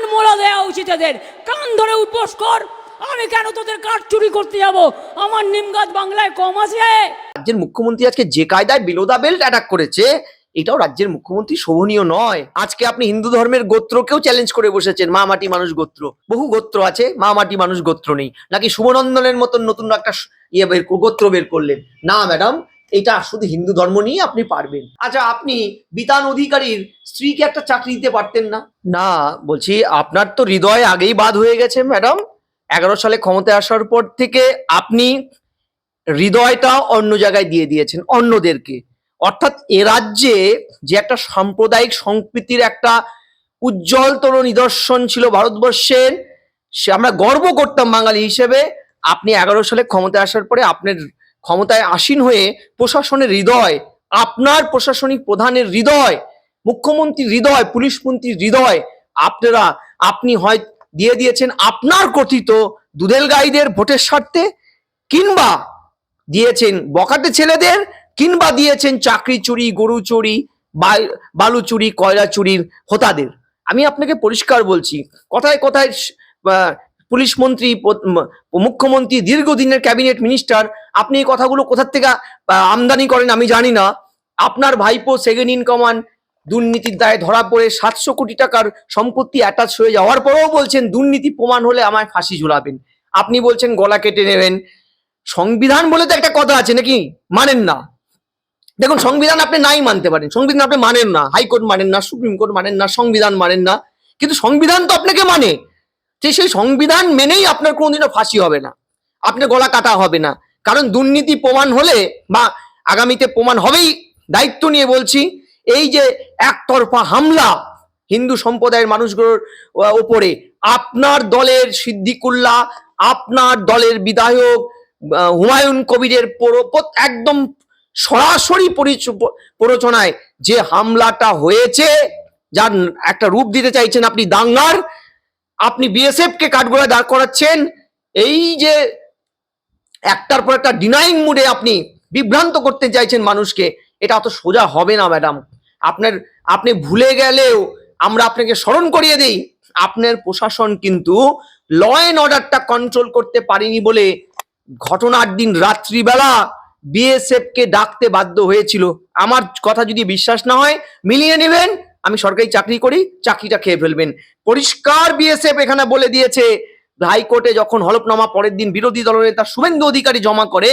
কান মোড়া দেওয়া উচিত এদের। কান ধরে উপোস কর, আমি কেন তোদের কাঠ চুরি করতে যাব? আমার নিম গাছ বাংলায় কম আছে। রাজ্যের মুখ্যমন্ত্রী আজকে যে কায়দায় বিলোদা বেল্ট অ্যাটাক করেছে, এটাও রাজ্যের মুখ্যমন্ত্রী শোভনীয় নয়। আজকে আপনি হিন্দু ধর্মের গোত্রকেও চ্যালেঞ্জ করে বসেছেন, মা মাটি মানুষ গোত্র। বহু গোত্র আছে, মা মাটি মানুষ গোত্র নেই। নাকি শুভনন্দনের মতন নতুন একটা ইয়ে বের গোত্র বের করলেন? না ম্যাডাম এটা শুধু হিন্দু ধর্ম নিয়ে আপনি পারবেন। আচ্ছা আপনি বিতান অধিকারীর স্ত্রীকে একটা চাকরি দিতে পারতেন না? না, বলছি আপনার তো হৃদয় আগেই বাদ হয়ে গেছে, ম্যাডাম। এগারো সালে ক্ষমতায় আসার পর থেকে আপনি হৃদয়টা অন্য জায়গায় দিয়ে দিয়েছেন, অন্যদেরকে। অর্থাৎ এ রাজ্যে যে একটা সাম্প্রদায়িক সম্প্রীতির একটা উজ্জ্বলতর নিদর্শন ছিল ভারতবর্ষের, সে আমরা গর্ব করতাম বাঙালি হিসেবে। আপনি এগারো সালে ক্ষমতায় আসার পরে আপনার ক্ষমতায় আসীন হয়ে প্রশাসনের হৃদয়, আপনার প্রশাসনিক প্রধানের হৃদয়, মুখ্যমন্ত্রীর হৃদয়, পুলিশ মন্ত্রীর হৃদয়, আপনারা, আপনি হয় দিয়ে দিয়েছেন আপনার কথিত দুধেল গাইদের ভোটের স্বার্থে, কিংবা দিয়েছেন বকাটে ছেলেদের, কিংবা দিয়েছেন চাকরি চুরি, গরু চুরি বালু চুরি, কয়লা চুরির হোতাদের। আমি আপনাকে পরিষ্কার বলছি, কথায় কথায় পুলিশ মন্ত্রী মুখ্যমন্ত্রী, দীর্ঘদিনের ক্যাবিনেট মিনিস্টার, আপনি এই কথাগুলো কোথার থেকে আমদানি করেন আমি জানি না। আপনার ভাইপো সেকেন্ড ইন কমান্ড দুর্নীতির দায়ে ধরা পড়ে সাতশো কোটি টাকার সম্পত্তি অ্যাটাচ হয়ে যাওয়ার পরেও বলছেন, দুর্নীতি প্রমাণ হলে আমায় ফাঁসি ঝুলাবেন। আপনি বলছেন, গলা কেটে নেবেন। সংবিধান বলে তো একটা কথা আছে নাকি? মানেন না। দেখুন, সংবিধান আপনি নাই মানতে পারেন। সংবিধান আপনি মানেন না। হাইকোর্ট মানেন না, সুপ্রিম কোর্ট মানেন না, সংবিধান মানেন না। কিন্তু সংবিধান তো আপনাকে মানে। যে সেই সংবিধান মেনেই আপনার কোনোদিনও ফাঁসি হবে না। আপনার গলা কাটা হবে না। কারণ দুর্নীতি প্রমাণ হলে বা আগামীতে প্রমাণ হবেই দায়িত্ব নিয়ে বলছি, এই যে একতরফা হামলা হিন্দু সম্প্রদায়ের মানুষগুলোর ওপরে, আপনার দলের সিদ্দিকুল্লাহ, আপনার দলের বিধায়ক হুমায়ুন কবিরের একদম সরাসরি প্ররোচনায় যে হামলাটা হয়েছে, যার একটা রূপ দিতে চাইছেন আপনি দাঙ্গার আপনি বিএসএফ কে কাঠগোড়া দাঁড় করাচ্ছেন, এই যে একটার পর একটা ডিনাইং মুডে আপনি বিভ্রান্ত করতে চাইছেন মানুষকে, এটা অত সোজা হবে না ম্যাডাম আপনার, আপনি ভুলে গেলেও আমরা আপনাকে স্মরণ করিয়ে দেই, আপনার প্রশাসন কিন্তু ল অ্যান্ড অর্ডারটা কন্ট্রোল করতে পারেনি বলে ঘটনার দিন রাত্রিবেলা বিএসএফ কে ডাকতে বাধ্য হয়েছিল। আমার কথা যদি বিশ্বাস না হয়, মিলিয়ে নেবেন। আমি সরকারি চাকরি করি, চাকরিটা খেয়ে ফেলবেন। পরিষ্কার বিএসএফ এখানে বলে দিয়েছে, হাইকোর্টে যখন হলফনামা পরের দিন বিরোধী দলের দলনেতা শুভেন্দু অধিকারী জমা করে,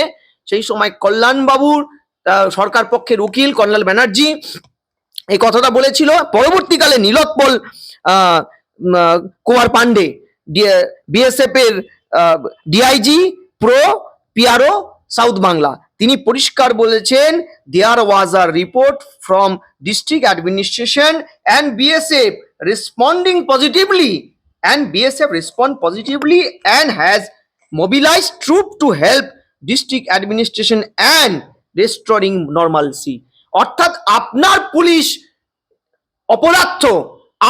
সেই সময় কল্যাণ বাবুর সরকার পক্ষের উকিল কল্যাণ ব্যানার্জি এই কথাটা বলেছিল। পরবর্তীকালে নীলোৎপল কুমার পান্ডে বিএসএফ এর DIG pro PRO south Bangla তিনি পরিষ্কার বলেছেন there was a report from district administration and BSF responding positively and BSF respond positively and has mobilized troop to help district administration and restoring normalcy. অর্থাৎ আপনার police অপরাধ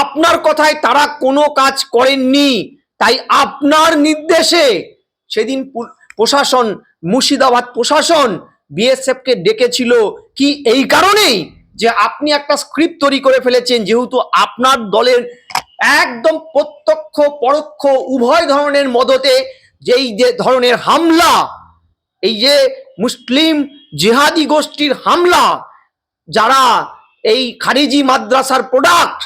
আপনার কথায় তারা কোনো কাজ করেননি। তাই আপনার নির্দেশে সেদিন প্রশাসন, মুর্শিদাবাদ প্রশাসন বিএসএফ কে ডেকেছিল। কি এই কারণেই? যে আপনি একটা স্ক্রিপ্ট তৈরি করে ফেলেছেন, যেহেতু আপনার দলের একদম প্রত্যক্ষ, পরোক্ষ, উভয় ধরনের মদতে যেই যে ধরনের হামলা, এই যে মুসলিম জিহাদি গোষ্ঠীর হামলা, যারা এই খারিজি মাদ্রাসার প্রোডাক্ট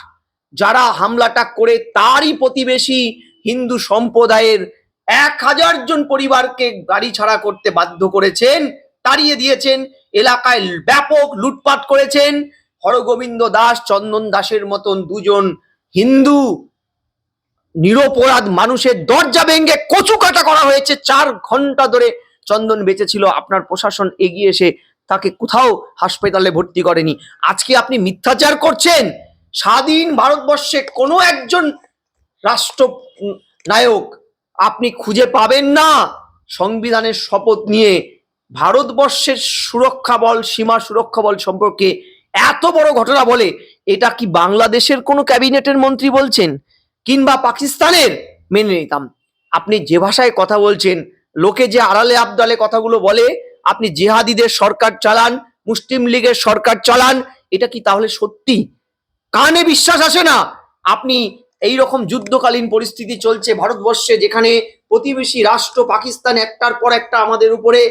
যারা হামলাটা করে তারই প্রতিবেশী হিন্দু সম্প্রদায়ের এক হাজার জন পরিবারকে গাড়ি ছাড়া করতে বাধ্য করেছেন, তাড়িয়ে দিয়েছেন এলাকায় ব্যাপক লুটপাট করেছেন হরগোবিন্দ দাস, চন্দন দাসের মতন দুজন হিন্দু নিরপরাধ মানুষের দরজা ভেঙে কচু কাটা করা হয়েছে। চার ঘণ্টা ধরে চন্দন বেঁচে ছিল আপনার প্রশাসন এগিয়ে এসে তাকে কোথাও হাসপাতালে ভর্তি করেনি। আজকে আপনি মিথ্যাচার করছেন? স্বাধীন ভারতবর্ষে কোনো একজন রাষ্ট্র নায়ক আপনি খুঁজে পাবেন না। সংবিধানের শপথ নিয়ে ভারতবর্ষের সুরক্ষা বল, সীমা সুরক্ষা বল সম্পর্কে এত বড় ঘটনা বলে, এটা কি বাংলাদেশের কোনো ক্যাবিনেটের মন্ত্রী বলছেন? কিংবা পাকিস্তানের? মেনে নিতাম। আপনি যে ভাষায় কথা বলছেন, লোকে যে আড়ালে আবদালে কথাগুলো বলে, আপনি জেহাদিদের সরকার চালান, মুসলিম লীগের সরকার চালান, এটা কি তাহলে সত্যি? কানে বিশ্বাস আসে না। আপনি এই রকম যুদ্ধকালীন পরিস্থিতি চলছে ভারতবর্ষে যেখানে প্রতিবেশী রাষ্ট্র পাকিস্তান একটার পর একটা আমাদের উপরে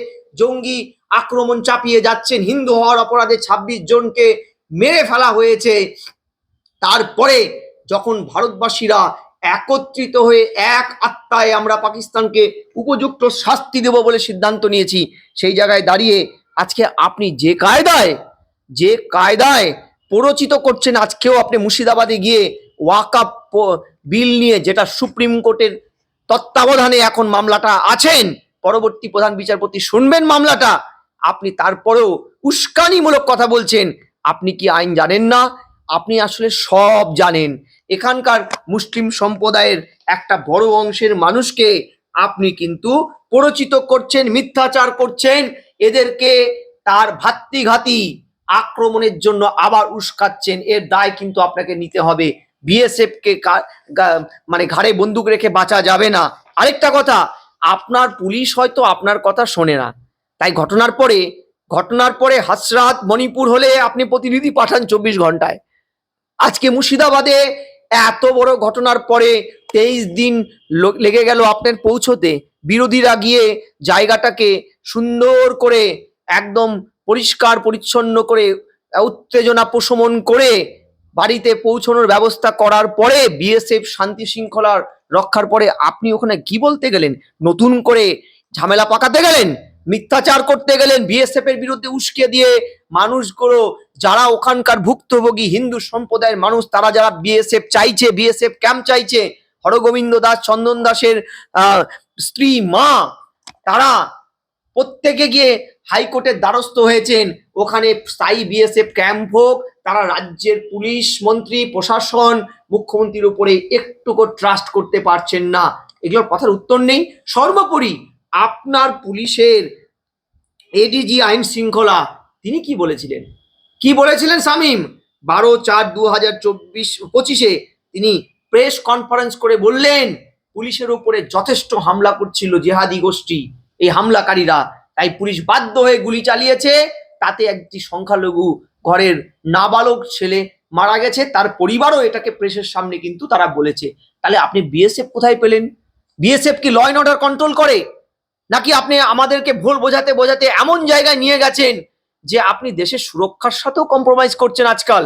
জঙ্গি আক্রমণ চাপিয়ে যাচ্ছেন। হিন্দু হওয়ার অপরাধে ছাব্বিশ জনকে মেরে ফেলা হয়েছে। তারপরে যখন ভারতবাসীরা একত্রিত হয়ে এক আত্মায় আমরা পাকিস্তানকে উপযুক্ত শাস্তি দেব বলে সিদ্ধান্ত নিয়েছি, সেই জায়গায় দাঁড়িয়ে আজকে আপনি যে কায়দায় যে কায়দায় প্ররোচিত করছেন, আজকেও আপনি মুর্শিদাবাদে গিয়ে ওয়াকাপ বিল নিয়ে, যেটা সুপ্রিম কোর্টের তত্ত্বাবধানে এখন মামলাটা আছেন। পরবর্তী প্রধান বিচারপতি শুনবেন মামলাটা। আপনি তারপরেও উস্কানিমূলক কথা বলছেন। আপনি কি আইন জানেন না? আপনি আসলে সব জানেন। এখানকার মুসলিম সম্প্রদায়ের একটা বড় অংশের মানুষকে আপনি কিন্তু প্ররোচিত করছেন, মিথ্যাচার করছেন। এদেরকে তার ভাতৃঘাতী আক্রমণের জন্য আবার উস্কাচ্ছেন। এর দায় কিন্তু আপনাকে নিতে হবে। বিএসএফ কে মানে ঘাড়ে বন্দুক রেখে বাঁচা যাবে না। আরেকটা কথা, আপনার পুলিশ হয়তো আপনার কথা শোনে না। তাই ঘটনার পরে ঘটনার পরে হাসরাত মণিপুর হলে আপনি প্রতিনিধি পাঠান চব্বিশ ঘন্টায়। আজকে মুর্শিদাবাদে এত বড় ঘটনার পরে তেইশ দিন লেগে গেল আপনার পৌঁছতে। বিরোধীরা গিয়ে জায়গাটাকে সুন্দর করে একদম পরিষ্কার, পরিচ্ছন্ন করে, উত্তেজনা প্রশমন করে বাড়িতে পৌঁছানোর ব্যবস্থা করার পরে বিএসএফ শান্তি শৃঙ্খলার রক্ষার পরে আপনি ওখানে কি বলতে গেলেন? নতুন করে ঝামেলা পাকাতে গেলেন? মিথ্যাচার করতে গেলেন? বিএসএফ এর বিরুদ্ধে উস্কে দিয়ে মানুষগুলো যারা ওখানকার ভুক্তভোগী, হিন্দু সম্প্রদায়ের মানুষ, তারা যারা বিএসএফ চাইছে, বিএসএফ ক্যাম্প চাইছে, হরগোবিন্দ দাস, চন্দন দাসের স্ত্রী, মা, তারা প্রত্যেকে গিয়ে হাইকোর্টের দ্বারস্থ হয়েছেন। ওখানে স্থায়ী বিএসএফ ক্যাম্প হোক তারা রাজ্যের পুলিশ, মন্ত্রী, প্রশাসন, মুখ্যমন্ত্রীর উপরে একটুকু ট্রাস্ট করতে পারছেন না। এগুলোর কথার উত্তর নেই। সর্বোপরি আপনার পুলিশের এডিজি আইন শৃঙ্খলা, তিনি কি বলেছিলেন? কি বলেছিলেন, শামীম? বারো চার দু হাজার চব্বিশ পঁচিশে তিনি প্রেস কনফারেন্স করে বললেন, পুলিশের উপরে যথেষ্ট হামলা করছিল জেহাদি গোষ্ঠী, এই হামলাকারীরা। তাই পুলিশ বাধ্য হয়ে গুলি চালিয়েছে, তাতে একটি সংখ্যালঘু ঘরের নাবালক ছেলে মারা গেছে, তার পরিবারও এটাকে প্রেসের সামনে কিন্তু তারা বলেছে। তাহলে আপনি বিএসএফ কোথায় পেলেন? বিএসএফ কি ল অ্যান্ড অর্ডার কন্ট্রোল করে? নাকি আপনি আমাদেরকে ভুল বোঝাতে বোঝাতে এমন জায়গায় নিয়ে গেছেন যে আপনি দেশের সুরক্ষার সাথেও কম্প্রোমাইজ করছেন আজকাল?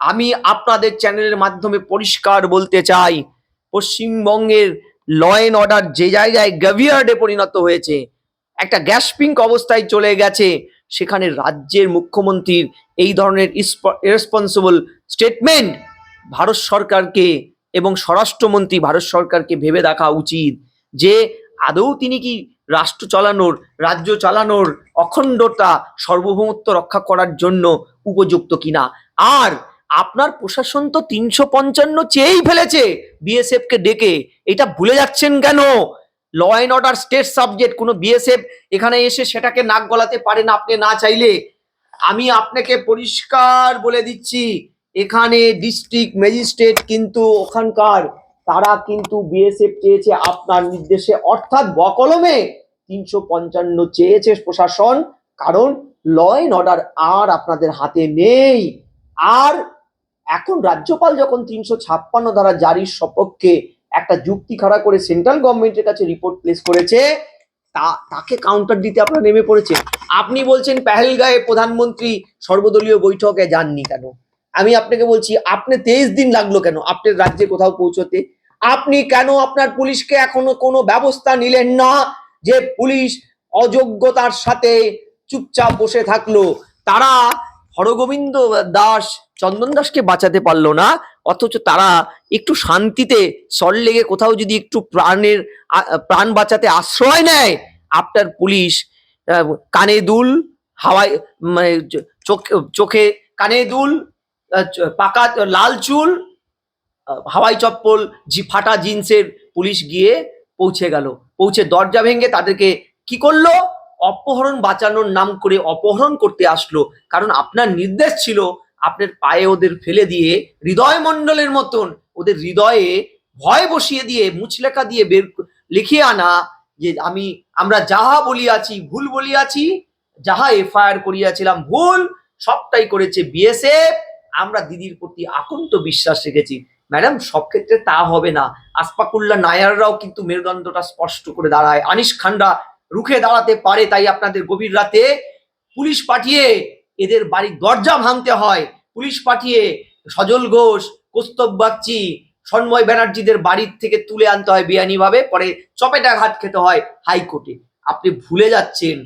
আমি আপনাদের চ্যানেলের মাধ্যমে পরিষ্কার বলতে চাই, পশ্চিমবঙ্গের ল অ্যান্ড অর্ডার যে জায়গায় গ্যাভিয়ার্ডে পরিণত হয়েছে, একটা গ্যাস পিঙ্ক অবস্থায় চলে গেছে সেখানে রাজ্যের মুখ্যমন্ত্রীর এই ধরনের রেসপন্সিবল স্টেটমেন্ট ভারত সরকারকে এবং স্বরাষ্ট্রমন্ত্রী ভারত সরকারকে ভেবে দেখা উচিত যে আদৌ তিনি কি রাষ্ট্র চালানোর, রাজ্য চালানোর অখণ্ডতা সার্বভৌমত্ব রক্ষা করার জন্য উপযুক্ত কিনা। আর আপনার প্রশাসন তো তিনশো পঞ্চান্ন চেয়েই ফেলেছে বিএসএফ কে ডেকে। এটা ভুলে যাচ্ছেন কেন? Law and order state subject কোনো বিএসএফ এখানে এসে সেটাকে নাক গলাতে পারে না, আপনি না চাইলে। আমি আপনাকে পরিষ্কার বলে দিচ্ছি, এখানে ডিস্ট্রিক্ট ম্যাজিস্ট্রেট কিন্তু ওখানকার, তারা কিন্তু বিএসএফ চেয়েছে আপনার নির্দেশে। অর্থাৎ বকলমে তিনশো পঞ্চান্ন চেয়েছে প্রশাসন, কারণ ল অ্যান্ড অর্ডার আর আপনাদের হাতে নেই। আর এখন রাজ্যপাল যখন তিনশো ছাপ্পান্ন ধারা জারির সপক্ষে একটা যুক্তি খাড়া করে সেন্ট্রাল গভর্নমেন্টের কাছে রিপোর্ট প্লেস করেছে। তা, তাকে কাউন্টার দিতে আপনারা নেমে পড়েছে আপনি বলছেন পেহেলগাঁয়ে প্রধানমন্ত্রী সর্বদলীয় বৈঠকে যাননি কেন? আমি আপনাকে বলছি, আপনি তেইশ দিন লাগল কেন? আপনার রাজ্যে কোথাও পৌঁছতে। আপনি কেন আপনার পুলিশকে এখনও কোনো ব্যবস্থা নিলেন না যে পুলিশ অযোগ্যতার সাথে চুপচাপ বসে থাকল? তারা হরগোবিন্দ দাস, চন্দন দাসকে বাঁচাতে পারল না। অথচ তারা একটু শান্তিতে সল লেগে কোথাও যদি একটু প্রাণের প্রাণ বাঁচাতে আশ্রয় নেয় আপনার পুলিশ কানে দুল হাওয়াই মানে চোখ- চোখে কানে দুল পাকা, লাল চুল হাওয়াই চপ্পল, জি, ফাটা জিন্সের পুলিশ গিয়ে পৌঁছে গেল। পৌঁছে দরজা ভেঙে তাদেরকে কি করল? অপহরণ বাঁচানোর নাম করে অপহরণ করতে আসলো। কারণ আপনার নির্দেশ ছিল আপনার পায়ে ওদের ফেলে দিয়ে হৃদয় মণ্ডলের মতন ওদের হৃদয়ে ভয় বসিয়ে দিয়ে, মুচলেখা দিয়ে বের লিখিয়ে আনা যে আমি, আমরা যাহা বলিয়াছি, ভুল বলিয়াছি, যাহা এফআইআর করিয়াছিলাম, ভুল সবটাই করেছে বিএসএফ। আমরা দিদির প্রতি আকন্ত বিশ্বাস রেখেছি। ম্যাডাম, সব ক্ষেত্রে তা হবে না। আসপাকুল্লা নায়াররাও কিন্তু মেরুদণ্ডটা স্পষ্ট করে দাঁড়ায়। আনিস খানরা রুখে দাঁড়াতে পারে তাই আপনাদের গভীর রাতে পুলিশ পাঠিয়ে এদের বাড়ির দরজা ভাঙতে হয়। পুলিশ পাঠিয়ে সজল ঘোষ, কৌস্তব বাগচি, সন্ময় ব্যানার্জিদের বাড়ির থেকে তুলে আনতে হয় বেআইনিভাবে পরে চপেটা ঘাট খেতে হয় হাইকোর্টে। আপনি ভুলে যাচ্ছেন,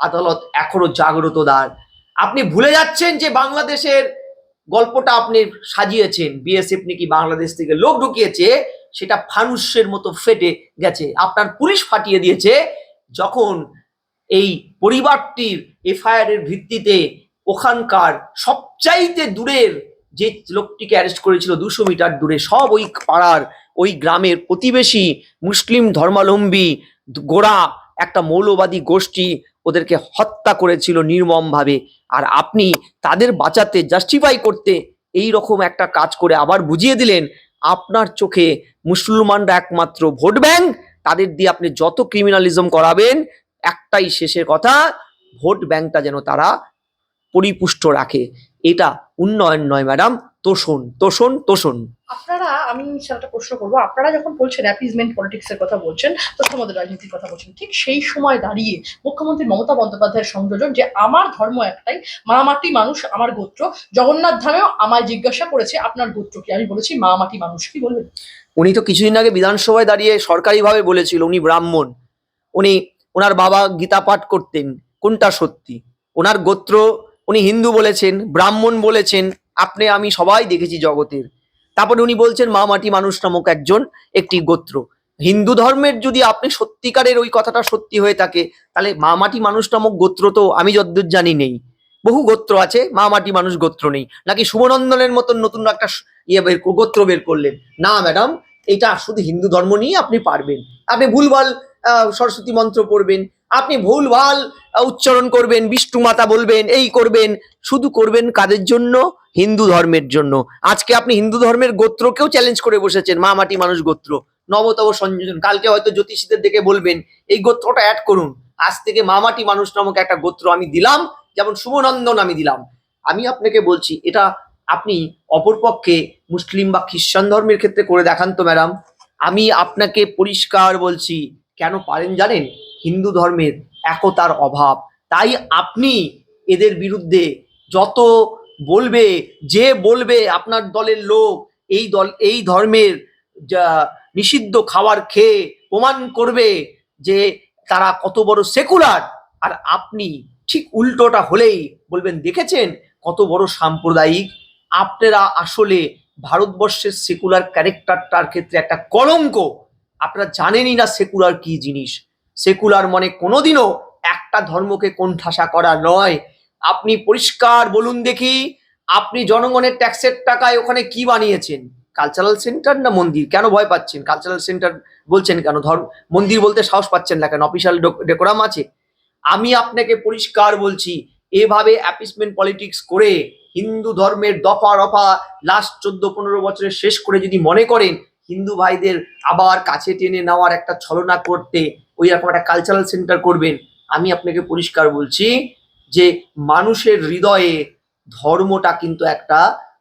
আদালত এখনও জাগ্রত দ্বার আপনি ভুলে যাচ্ছেন যে বাংলাদেশের গল্পটা আপনি সাজিয়েছেন। বিএসএফ নাকি বাংলাদেশ থেকে লোক ঢুকিয়েছে, সেটা ফানুষের মতো ফেটে গেছে। আপনার পুলিশ ফাটিয়ে দিয়েছে, যখন এই পরিবারটির এফআইআর এর ভিত্তিতে ওখানকার সবচাইতে দূরের যে লোকটিকে অ্যারেস্ট করেছিল, দুশো মিটার দূরে, সব ওই পাড়ার, ওই গ্রামের প্রতিবেশী মুসলিম ধর্মাবলম্বী গোড়া, একটা মৌলবাদী গোষ্ঠী ওদেরকে হত্যা করেছিল নির্মমভাবে। আর আপনি তাদের বাঁচাতে জাস্টিফাই করতে এই রকম একটা কাজ করে আবার বুঝিয়ে দিলেন, আপনার চোখে মুসলমানরা একমাত্র ভোট ব্যাংক, তাদের দিয়ে আপনি যত ক্রিমিনালিজম করাবেন, একটাই শেষের কথা, ভোট ব্যাংকটা যেন তারা পরিপুষ্ট রাখে। এটা উন্নয়ন নয় ম্যাডাম। তোষণ তোষণ তোষণ। আপনারা আমি স্যার একটা প্রশ্ন করব। আপনারা যখন বলছেন অ্যাপিজমেন্ট পলিটিক্সের কথা বলছেন তথ্যমদের রাজনীতির কথা বলছেন ঠিক সেই সময় দাঁড়িয়ে মুখ্যমন্ত্রী মমতা বন্দ্যোপাধ্যায়ের সংযোজন যে আমার ধর্ম একটাই মামাটি মানুষ আমার গোত্র জগন্নাথ ধামেও আমায় জিজ্ঞাসা করেছে আপনার গোত্র কি? আমি বলেছি মামাটি মানুষ। কি বলবেন? উনি তো কিছুদিন আগে বিধানসভায় দাঁড়িয়ে সরকারিভাবে বলেছিল উনি ব্রাহ্মণ। উনি ওনার বাবা গীতা পাঠ করতেন কোনটা সত্যি? ওনার গোত্র উনি হিন্দু বলেছেন, ব্রাহ্মণ বলেছেন, আপনি, আমি সবাই দেখেছি জগতের। তারপরে উনি বলছেন, মা মাটি মানুষ নামক একজন, একটি গোত্র। হিন্দু ধর্মের যদি আপনি সত্যিকারের ওই কথাটা সত্যি হয়ে থাকে, তাহলে মা মাটি মানুষ নামক গোত্র তো আমি যদ্দূর জানি নেই। বহু গোত্র আছে, মা মাটি মানুষ গোত্র নেই। নাকি শুভনন্দনের মতন নতুন একটা ইয়ে বের গোত্র বের করলেন? না, ম্যাডাম, এটা শুধু হিন্দু ধর্ম নিয়ে আপনি পারবেন। আপনি ভুলভাল সরস্বতী মন্ত্র পড়বেন আপনি ভুলভাল উচ্চারণ করবেন, বিষ্ণু মাতা বলবেন, এই করবেন, শুধু করবেন কাদের জন্য? হিন্দু ধর্মের জন্য। আজকে আপনি হিন্দু ধর্মের গোত্রকেও চ্যালেঞ্জ করে বসেছেন, মা মাটি মানুষ গোত্র। নবতব সংযোজন কালকে হয়তো জ্যোতিষীদের দেখে বলবেন, এই গোত্রটা অ্যাড করুন। আজ থেকে মামাটি মানুষ নামক একটা গোত্র আমি দিলাম, যেমন শুভনন্দন আমি দিলাম। আমি আপনাকে বলছি, এটা আপনি অপরপক্ষে মুসলিম বা খ্রিস্টান ধর্মের ক্ষেত্রে করে দেখান তো ম্যাডাম। আমি আপনাকে পরিষ্কার বলছি, কেন পারেন জানেন? হিন্দু ধর্মের একতার অভাব। তাই আপনি এদের বিরুদ্ধে যত বলবে, যে বলবে আপনার দলের লোক, এই দল, এই ধর্মের নিষিদ্ধ খাবার খেয়ে প্রমাণ করবে যে তারা কত বড় সেকুলার। আর আপনি ঠিক উল্টোটা হলেই বলবেন, দেখেছেন কত বড় সাম্প্রদায়িক? আপনারা আসলে ভারতবর্ষের সেকুলার ক্যারেক্টারটার ক্ষেত্রে একটা কলঙ্ক। আপনারা জানেনই না সেকুলার কি জিনিস। সেকুলার মানে কোনোদিনও একটা ধর্মকে কোণঠাসা করা নয়। আপনি পরিষ্কার বলুন দেখি, আপনি জনগণের ট্যাক্সের টাকায় ওখানে কি বানিয়েছেন? কালচারাল সেন্টার না মন্দির? কেন ভয় পাচ্ছেন? কালচারাল সেন্টার বলছেন কেন? ধর্ম মন্দির বলতে সাহস পাচ্ছেন না কেন? অফিসিয়াল ডেকোরাম আছে। আমি আপনাকে পরিষ্কার বলছি, এভাবে অ্যাপিসমেন্ট পলিটিক্স করে হিন্দু ধর্মের দফা রফা লাস্ট চোদ্দ পনেরো বছরে শেষ করে যদি মনে করেন, হিন্দু ভাইদের আবার কাছে টেনে নেওয়ার একটা ছলনা করতে ওই রকম একটা কালচারাল সেন্টার করবেন। আমি আপনাকে পরিষ্কার বলছি যে মানুষের হৃদয়ে ধর্মটা কিন্তু একটা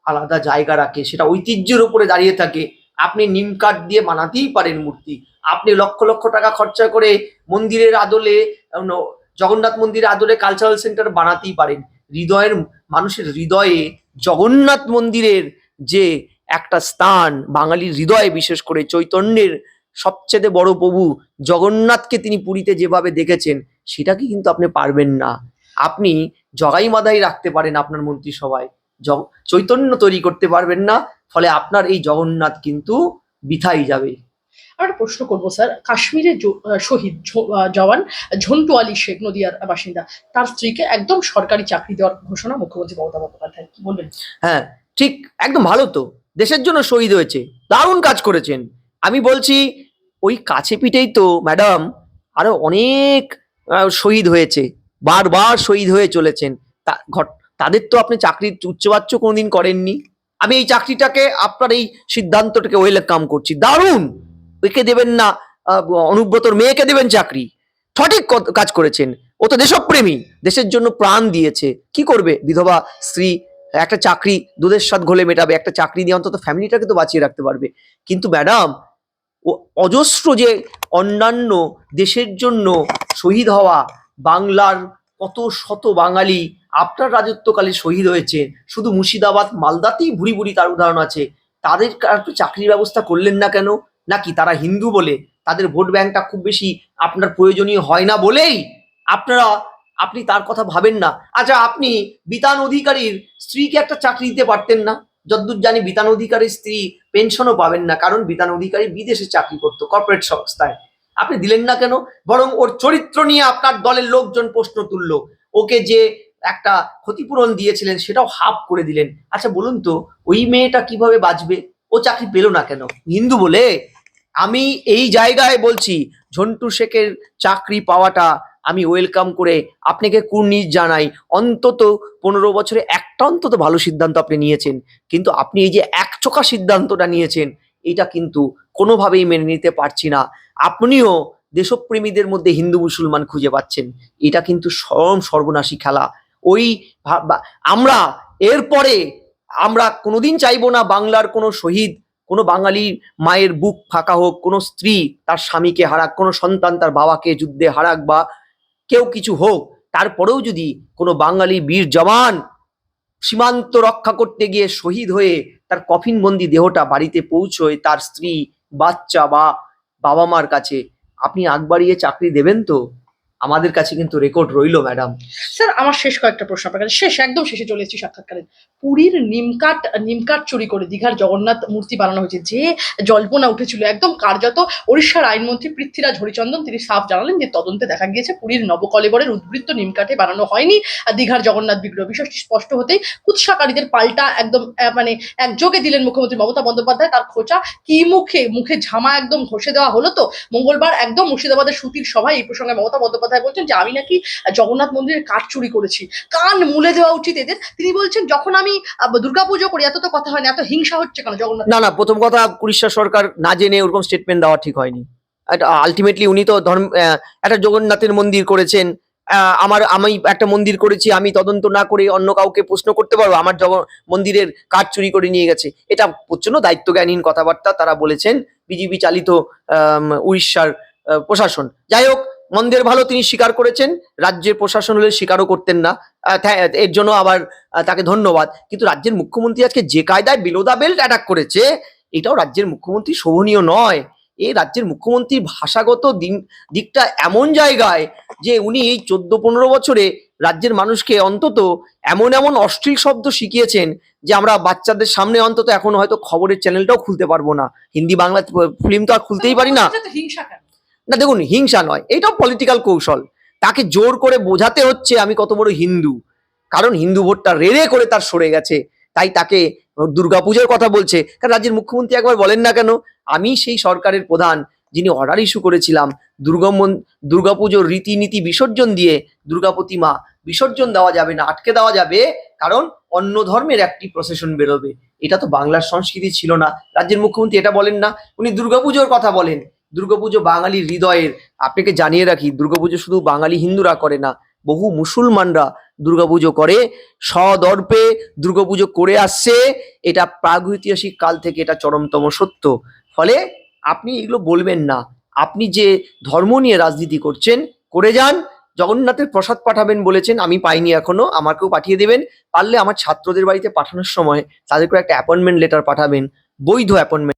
আলাদা জায়গা রাখে, সেটা ঐতিহ্যের উপরে দাঁড়িয়ে থাকে। আপনি নিম কাঠ দিয়ে বানাতেই পারেন মূর্তি। আপনি লক্ষ লক্ষ টাকা খরচা করে মন্দিরের আদলে জগন্নাথ মন্দিরের আদলে কালচারাল সেন্টার বানাতেই পারেন। হৃদয়ের, মানুষের হৃদয়ে জগন্নাথ মন্দিরের যে একটা স্থান, বাঙালির হৃদয়ে বিশেষ করে চৈতন্যের সবচেয়ে বড় প্রভু জগন্নাথকে তিনি পুরীতে যেভাবে দেখেছেন সেটাকে কিন্তু আপনি পারবেন না। আপনি জগাই মাদাই রাখতে পারেন আপনার মন্ত্রিসভায়। চৈতন্য তৈরি করতে পারবেন না ফলে আপনার এই জগন্নাথ কিন্তু বিথাই যাবে। আর একটা প্রশ্ন করব স্যার। কাশ্মীরে শহীদ জওয়ান ঝন্টু আলী শেখ নদিয়ার বাসিন্দা তার স্ত্রীকে একদম সরকারি চাকরি দেওয়ার ঘোষণা মুখ্যমন্ত্রী মমতা বন্দ্যোপাধ্যায় কি বলবেন? হ্যাঁ ঠিক একদম ভালো তো। দেশের জন্য শহীদ হয়েছে দারুণ কাজ করেছেন। আমি বলছি, ওই কাছে পিঠেই তো ম্যাডাম আরও অনেক শহীদ হয়েছে, বারবার শহীদ হয়ে চলেছেন। তা, ঘট- তাদের তো আপনি চাকরির উচ্চবাচ্য কোনোদিন করেননি। আমি এই চাকরিটাকে, আপনার এই সিদ্ধান্তটাকে ওয়েলকাম করছি। দারুণ! একে দেবেন না অনুব্রতর মেয়েকে দেবেন চাকরি। সঠিক কাজ করেছেন। ও তো দেশপ্রেমী, দেশের জন্য প্রাণ দিয়েছে। কি করবে? বিধবা, স্ত্রী, একটা চাকরি, দুধের স্বাদ ঘোলে মেটাবে। একটা চাকরি দিয়ে অন্তত ফ্যামিলিটাকে তো বাঁচিয়ে রাখতে পারবে। কিন্তু ম্যাডাম অজস্র যে অন্যান্য দেশের জন্য শহীদ হওয়া বাংলার কত শত বাঙালি আপনার রাজত্বকালে শহীদ হয়েছে, শুধু মুর্শিদাবাদ, মালদাতেই ভুরি ভুরি তার উদাহরণ আছে। তাদের একটু চাকরির ব্যবস্থা করলেন না কেন? নাকি তারা হিন্দু বলে? তাদের ভোট ব্যাংকটা খুব বেশি আপনার প্রয়োজনীয় হয় না বলেই আপনারা, আপনি তার কথা ভাবেন না। আচ্ছা আপনি বিতান অধিকারীর স্ত্রীকে একটা চাকরি দিতে পারতেন না? যদ্দূর জানি বিতান অধিকারীর স্ত্রী পেনশনও পাবেন না, কারণ বিতান অধিকারী বিদেশে চাকরি করতো কর্পোরেট সংস্থায়। আপনি দিলেন না কেন? বরং ওর চরিত্র নিয়ে আপনার দলের লোকজন প্রশ্ন তুললো। ওকে যে একটা ক্ষতিপূরণ দিয়েছিলেন, সেটাও হাফ করে দিলেন। আচ্ছা বলুন তো, ওই মেয়েটা কীভাবে বাঁচবে? ও চাকরি পেল না কেন? হিন্দু বলে, আমি এই জায়গায় বলছি, ঝন্টু শেখের চাকরি পাওয়াটা আমি ওয়েলকাম করে আপনাকে কুর্নিশ জানাই। অন্তত পনেরো বছরে একটা অন্তত ভালো সিদ্ধান্ত আপনি নিয়েছেন, কিন্তু আপনি এই যে একচোখা সিদ্ধান্তটা নিয়েছেন, এটা কিন্তু কোনোভাবেই মেনে নিতে পারছি না। আপনিও দেশপ্রেমীদের মধ্যে হিন্দু মুসলমান খুঁজে পাচ্ছেন, এটা কিন্তু চরম সর্বনাশী খেলা। ওই আমরা এরপরে আমরা কোনোদিন চাইব না বাংলার কোনো শহীদ, কোনো বাঙালি মায়ের বুক ফাঁকা হোক, কোনো স্ত্রী তার স্বামীকে হারাক, কোনো সন্তান তার বাবাকে যুদ্ধে হারাক বা কেউ কিছু হোক তারপরেও যদি কোনো বাঙালি বীর জওয়ান সীমান্ত রক্ষা করতে গিয়ে শহীদ হয়ে তার কফিনবন্দি দেহটা বাড়িতে পৌঁছয়, তার স্ত্রী, বাচ্চা বা বাবা মার কাছে, আপনি আগ বাড়িয়ে চাকরি দেবেন তো? আমাদের কাছে কিন্তু রেকর্ড রইল ম্যাডাম স্যার আমার শেষ কয়েকটা প্রশ্ন আপনার কাছে। শেষ, একদম শেষে চলে এসেছি সাক্ষাৎকারে। পুরীর নিমকাট নিমকাট চুরি করে দীঘার জগন্নাথ মূর্তি বানানো হয়েছে। যে জল্পনা উঠেছিল, একদম কার্যত ওড়িশার আইনমন্ত্রী পৃথ্বীরাজ হরিচন্দন, তিনি সাফ জানালেন যে তদন্তে দেখা গিয়েছে, পুরীর নবকলেবরের উদ্বৃত্ত নিমকাঠে বানানো হয়নি। আর দীঘার জগন্নাথ বিগ্রহ বিষয়টি স্পষ্ট হতেই কুৎসাকারীদের পাল্টা একদম মানে একযোগে দিলেন মুখ্যমন্ত্রী মমতা বন্দ্যোপাধ্যায়। তার খোঁচা কি মুখে মুখে ঝামা একদম ঘষে দেওয়া হলো তো? মঙ্গলবার একদম মুর্শিদাবাদের সুতির সভায় এই প্রসঙ্গে মমতা বন্দ্যোপাধ্যায় বলছেন যে আমি নাকি জগন্নাথ মন্দিরের কাঠ চুরি করেছি। কান মুলে দেওয়া উচিত এদের। তিনি বলছেন, যখন আমি দুর্গাপুজো করি, এত তো কথা হয় না, এত হিংসা হচ্ছে কেন জগন্নাথ? না না, প্রথম কথা উড়িষ্যা সরকার না জেনে ওরকম স্টেটমেন্ট দেওয়া ঠিক হয়নি। আলটিমেটলি উনি তো ধর্ম একটা জগন্নাথের মন্দির করেছেন। আমার, আমি একটা মন্দির করেছি, আমি তদন্ত না করে অন্য কাউকে প্রশ্ন করতে পারব, আমার জগ, মন্দিরের কাঠ চুরি করে নিয়ে গেছে। এটা প্রচণ্ড দায়িত্বজ্ঞানহীন কথাবার্তা তারা বলেছেন, বিজেপি চালিত উড়িষ্যার প্রশাসন। যাই হোক মন্দির ভালো তিনি স্বীকার করেছেন, রাজ্যের প্রশাসন হলে স্বীকারও করতেন না। এর জন্য আবার তাকে ধন্যবাদ। কিন্তু রাজ্যের মুখ্যমন্ত্রী আজকে যে কায়দায় বিলোদা বেল্ট অ্যাটাক করেছে, এটাও রাজ্যের মুখ্যমন্ত্রী শোভনীয় নয়। এই রাজ্যের মুখ্যমন্ত্রীর ভাষাগত দিন, দিকটা এমন জায়গায় যে উনি এই চোদ্দ পনেরো বছরে রাজ্যের মানুষকে অন্তত এমন এমন অশ্লীল শব্দ শিখিয়েছেন যে আমরা বাচ্চাদের সামনে অন্তত এখন হয়তো খবরের চ্যানেলটাও খুলতে পারব না। হিন্দি বাংলা ফিল্ম তো আর খুলতেই পারি না। হিংসা না, দেখুন, হিংসা নয়, এটাও পলিটিক্যাল কৌশল। তাকে জোর করে বোঝাতে হচ্ছে আমি কত বড় হিন্দু। কারণ হিন্দু ভোটটা রেড়ে করে তার সরে গেছে, তাই তাকে দুর্গাপূজার কথা বলছে। কারণ রাজ্যের মুখ্যমন্ত্রী একবার বলেন না কেন, আমি সেই সরকারের প্রধান, যিনি অর্ডার ইস্যু করেছিলাম, দুর্গম, দুর্গাপুজোর রীতিনীতি বিসর্জন দিয়ে দুর্গা প্রতিমা বিসর্জন দেওয়া যাবে না, আটকে দেওয়া যাবে, কারণ অন্য ধর্মের একটি প্রসেশন বেরোবে। এটা তো বাংলার সংস্কৃতি ছিল না। রাজ্যের মুখ্যমন্ত্রী এটা বলেন না, উনি দুর্গাপুজোর কথা বলেন। দুর্গাপুজো বাঙালির হৃদয়ের, আপনাকে জানিয়ে রাখি, দুর্গাপুজো শুধু বাঙালি হিন্দুরা করে না, বহু মুসলমানরা দুর্গাপুজো করে। সদর্পে দুর্গাপুজো করে আসছে, এটা প্রাগৈতিহাসিক কাল থেকে এটা চরমতম সত্য। ফলে আপনি এগুলো বলবেন না। আপনি যে ধর্ম নিয়ে রাজনীতি করছেন, করে যান। জগন্নাথের প্রসাদ পাঠাবেন বলেছেন, আমি পাইনি এখনও, আমাকেও পাঠিয়ে দেবেন। পারলে আমার ছাত্রদের বাড়িতে পাঠানোর সময় তাদেরকে একটা অ্যাপয়েন্টমেন্ট লেটার পাঠাবেন, বৈধ অ্যাপয়েন্টমেন্ট।